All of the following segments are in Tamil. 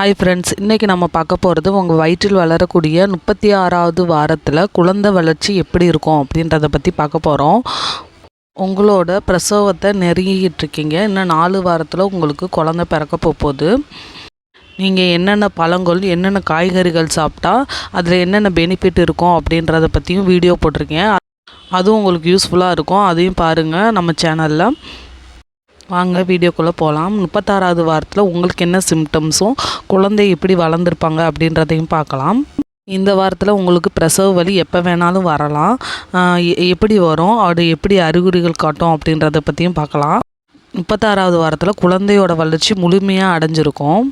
ஹாய் ஃப்ரெண்ட்ஸ் இன்றைக்கி நம்ம பார்க்க போகிறது உங்கள் வயிற்றில் வளரக்கூடிய முப்பத்தி ஆறாவது வாரத்தில் குழந்தை வளர்ச்சி எப்படி இருக்கும் அப்படின்றத பற்றி பார்க்க போகிறோம் உங்களோட பிரசவத்தை நெருங்கிக்கிட்டு இருக்கீங்க. இன்னும் நாலு வாரத்தில் உங்களுக்கு குழந்தை பிறக்க போகுது. நீங்கள் என்னென்ன பழங்கள் என்னென்ன காய்கறிகள் சாப்பிட்டா அதில் என்னென்ன பெனிஃபிட் இருக்கும் அப்படின்றத பற்றியும் வீடியோ போட்டிருக்கேன். அதுவும் உங்களுக்கு யூஸ்ஃபுல்லாக இருக்கும். அதையும் பாருங்கள் நம்ம சேனலில் வாங்க வீடியோக்குள்ளே போகலாம் முப்பத்தாறாவது வாரத்தில் உங்களுக்கு என்ன சிம்டம்ஸும் குழந்தை எப்படி வளர்ந்துருப்பாங்க அப்படின்றதையும் பார்க்கலாம். இந்த வாரத்தில் உங்களுக்கு பிரசவ வலி எப்போ வேணாலும் வரலாம். எப்படி வரும் அது எப்படி அறிகுறிகள் காட்டும் அப்படின்றத பற்றியும் பார்க்கலாம். முப்பத்தாறாவது வாரத்தில் குழந்தையோட வளர்ச்சி முழுமையாக அடைஞ்சிருக்கும்.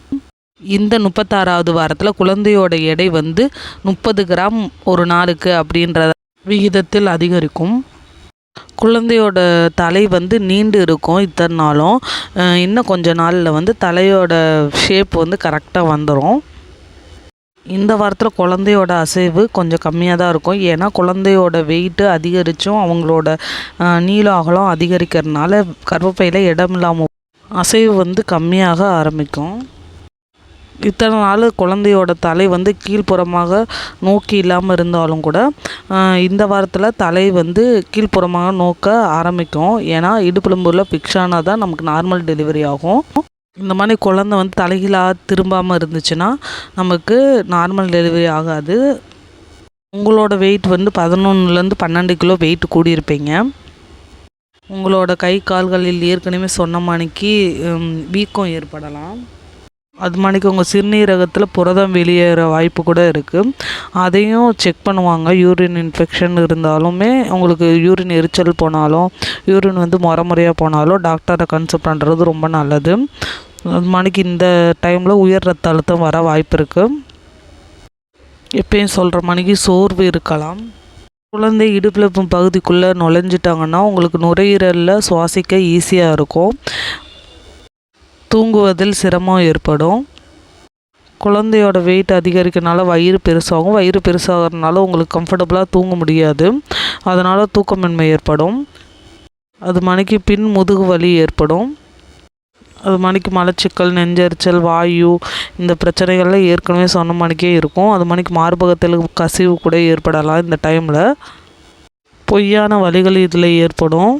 இந்த முப்பத்தாறாவது வாரத்தில் குழந்தையோட எடை வந்து முப்பது கிராம் ஒரு நாளுக்கு அப்படின்ற விகிதத்தில் அதிகரிக்கும். குழந்தையோட தலை வந்து நீண்டு இருக்கும் இத்தனை நாளும். இன்னும் கொஞ்ச நாளில் வந்து தலையோட ஷேப் வந்து கரெக்டாக வந்துடும் இந்த வாரத்தில் குழந்தையோட அசைவு கொஞ்சம் கம்மியாக தான் இருக்கும். ஏன்னா குழந்தையோட வெயிட்டு அதிகரித்தும் அவங்களோட நீளம் அகலம் அதிகரிக்கிறதுனால கர்ப்பப்பையில் இடம் இல்லாமல் அசைவு வந்து கம்மியாக ஆரம்பிக்கும். இத்தனை நாள் குழந்தையோட தலை வந்து கீழ்ப்புறமாக நோக்கி இல்லாமல் இருந்தாலும் கூட இந்த வாரத்தில் தலை வந்து கீழ்ப்புறமாக நோக்க ஆரம்பிக்கும். ஏன்னா இடுப்புலம்பூரில் ஃபிக்ஸ் ஆனால் தான் நமக்கு நார்மல் டெலிவரி ஆகும். இந்த மாதிரி குழந்த வந்து தலைகீழாக திரும்பாமல் இருந்துச்சுன்னா நமக்கு நார்மல் டெலிவரி ஆகாது. உங்களோட வெயிட் வந்து பதினொன்றுலேருந்து பன்னெண்டு கிலோ வெயிட் கூடியிருப்பீங்க. உங்களோட கை கால்களில் ஏற்கனவே சொன்ன மணிக்கு வீக்கம் ஏற்படலாம். அது மாதிரிக்கு உங்கள் சிறுநீரகத்தில் புரதம் வெளியேற வாய்ப்பு கூட இருக்குது அதையும் செக் பண்ணுவாங்க. யூரின் இன்ஃபெக்ஷன் இருந்தாலுமே உங்களுக்கு யூரின் எரிச்சல் போனாலும் யூரின் வந்து முறை முறையாக போனாலும் டாக்டரை கன்சல்ட் பண்ணுறது ரொம்ப நல்லது. அது மணிக்கு இந்த டைமில் உயர் ரத்த அழுத்தம் வர வாய்ப்பு இருக்குது எப்பயும் சொல்கிற மணிக்கு சோர்வு இருக்கலாம். குழந்தை இடுப்பிழப்பு பகுதிக்குள்ளே நுழைஞ்சிட்டாங்கன்னா உங்களுக்கு நுரையீரலில் சுவாசிக்க ஈஸியாக இருக்கும். தூங்குவதில் சிரமம் ஏற்படும். குழந்தையோட வெயிட் அதிகரிக்கனால வயிறு பெருசாகும். வயிறு பெருசாகிறதுனால உங்களுக்கு கம்ஃபர்டபுளாக தூங்க முடியாது. அதனால் தூக்கமின்மை ஏற்படும். அது மணிக்கு பின் முதுகு வலி ஏற்படும். அது மணிக்கு மலச்சிக்கல் நெஞ்சரிச்சல் வாயு இந்த பிரச்சனைகள்லாம் ஏற்கனவே சொன்ன மணிக்கே இருக்கும். அது மணிக்கு மார்பகத்தில் கசிவு கூட ஏற்படலாம் இந்த டைமில் பொய்யான வலிகள் இதில் ஏற்படும்.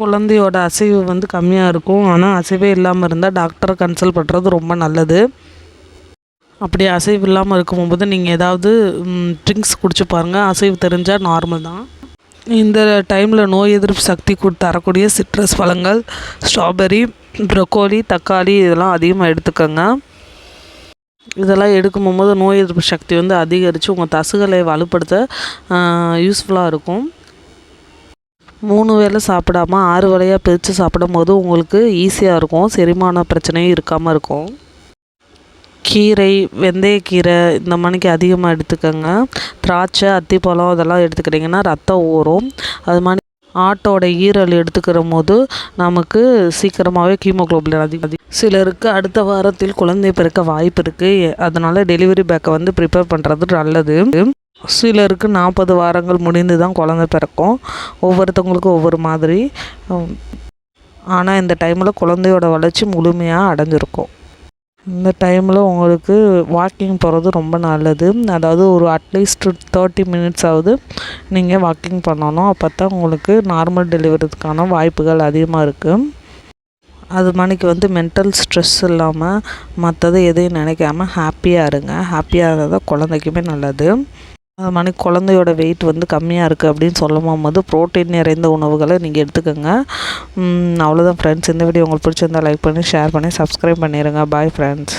குழந்தையோட அசைவு வந்து கம்மியாக இருக்கும். ஆனால் அசைவே இல்லாமல் இருந்தால் டாக்டரை கன்சல்ட் பண்ணுறது ரொம்ப நல்லது. அப்படி அசைவு இல்லாமல் இருக்கும்போது நீங்கள் ஏதாவது ட்ரிங்க்ஸ் குடிச்சு பாருங்கள் அசைவு தெரிஞ்சால் நார்மல் தான். இந்த டைமில் நோய் எதிர்ப்பு சக்தி தரக்கூடிய சிட்ரஸ் பழங்கள் ஸ்ட்ராபெரி ப்ரொக்கோலி தக்காளி இதெல்லாம் அதிகமாக எடுத்துக்கோங்க. இதெல்லாம் எடுக்கும் போது நோய் எதிர்ப்பு சக்தி வந்து அதிகரித்து உங்கள் தசுகளை வலுப்படுத்த யூஸ்ஃபுல்லாக இருக்கும். மூணு வேளை சாப்பிடாம ஆறு வேளையாக பிரித்து சாப்பிடும் போது உங்களுக்கு ஈஸியாக இருக்கும். செரிமான பிரச்சனையும் இருக்காமல் இருக்கும். கீரை வெந்தயக்கீரை இந்த மணிக்கு அதிகமாக எடுத்துக்கோங்க. திராட்சை அத்திப்பழம் இதெல்லாம் எடுத்துக்கிட்டிங்கன்னா ரத்தம் ஊறும். அது மாதிரி ஆட்டோட ஈரல் எடுத்துக்கிற போது நமக்கு சீக்கிரமாகவே கீமோக்ளோபின் அதிகம் அதிகம் சிலருக்கு அடுத்த வாரத்தில் குழந்தை பிறக்க வாய்ப்பு இருக்குது அதனால் டெலிவரி பேக்கை வந்து ப்ரிப்பேர் பண்ணுறது நல்லது. சிலருக்கு நாற்பது வாரங்கள் முடிந்து தான் குழந்த பிறக்கும். ஒவ்வொருத்தவங்களுக்கும் ஒவ்வொரு மாதிரி. ஆனால் இந்த டைமில் குழந்தையோட வளர்ச்சி முழுமையாக அடைஞ்சிருக்கும். இந்த டைமில் உங்களுக்கு வாக்கிங் போகிறது ரொம்ப நல்லது. அதாவது ஒரு அட்லீஸ்ட் தேர்ட்டி மினிட்ஸ் ஆகுது நீங்கள் வாக்கிங் பண்ணணும். அப்போ தான் உங்களுக்கு நார்மல் டெலிவரிக்கான வாய்ப்புகள் அதிகமாக இருக்குது அது மணிக்கு வந்து மென்டல் ஸ்ட்ரெஸ் இல்லாமல் மற்றது எதையும் நினைக்காம ஹாப்பியாக இருங்க. ஹாப்பியாக இருந்தால் தான் குழந்தைக்குமே நல்லது. அது குழந்தையோட வெயிட் வந்து கம்மியாக இருக்குது அப்படின்னு சொல்லும் போது ப்ரோட்டீன் நிறைந்த உணவுகளை நீங்கள் எடுத்துக்கோங்க. அவ்வளோதான் ஃப்ரெண்ட்ஸ் இந்த வீடியோ உங்களுக்கு பிடிச்சிருந்தா லைக் பண்ணி ஷேர் பண்ணி சப்ஸ்கிரைப் பண்ணிடுங்க பாய் ஃப்ரெண்ட்ஸ்